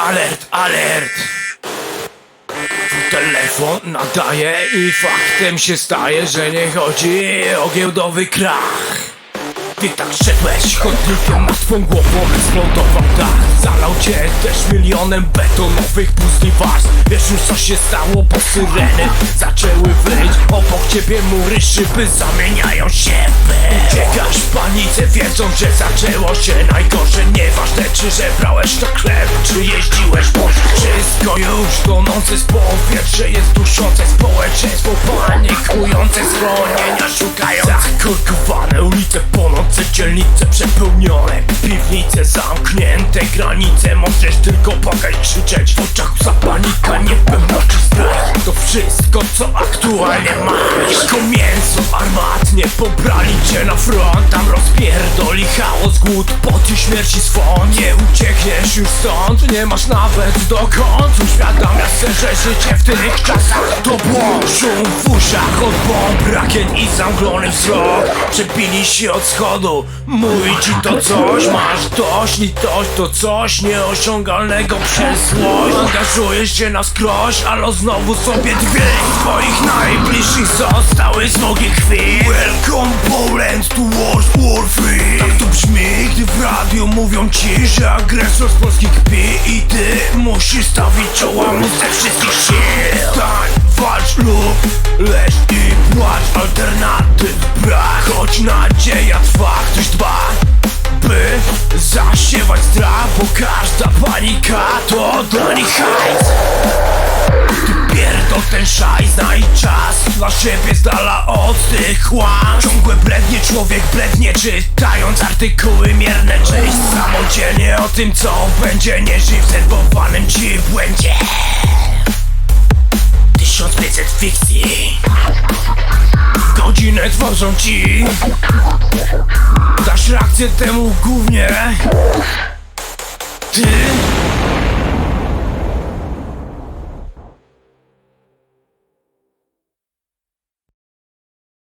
Alert, alert! Telefon nadaje i faktem się staje, że nie chodzi o giełdowy krach. Ty tak szedłeś chodnikiem nad twą głową eksplodował dach Zalał cię też milionem betonowych pustych warstw Wiesz już co się stało, bo syreny zaczęły wyć Obok ciebie mury, szyby zamieniają się w. Uciekasz w panice wiedząc, że zaczęło się najgorsze Nieważne czy żebrałeś na chleb, jeździłeś po Wszystko już. Tonące z powietrze jest duszące Społeczeństwo panikujące schronienia szukają Zakorkowane ulice, płonące dzielnice przepełnione Piwnice zamknięte, granice Możesz tylko płakać, krzyczeć W oczach za panika, niepewność i strach. To wszystko co aktualnie masz armatnie pobrali cię na front. Tam rozpierdoli chaos, głód, pot i śmierci swą. Nie uciekniesz już stąd, nie masz nawet dokąd. Uświadamiasz sobie, że życie w tych czasach to błąd. Szum w uszach od bomb, rakiet i zamglony wzrok. Przepili się od schodu, mówi ci to coś. Masz dość, litość to coś nieosiągalnego przez złość. Angażujesz się na skroś, ale znowu sobie dwie. Twoich najbliższych zostały smogi krwi Welcome Poland to World War Tak to brzmi, gdy w radiu mówią ci, że agresor z Polski kpi I ty musisz stawić czoła mu ze wszystkich sił. Stań, walcz lub leż i płacz Alternatyw brak, choć nadzieja trwa Ktoś dba, by zasiewać strach Bo każda panika to dla nich hajs Pierdol ten szaj, znaj czas. Dla siebie z dala od tych kłam Ciągłe blednie, człowiek blednie Czytając artykuły mierne. Cześć samodzielnie o tym co będzie Nie żyj w zerwowanym ci błędzie 1500 fikcji Godzinę tworzą ci. Dasz reakcję temu głównie. Ty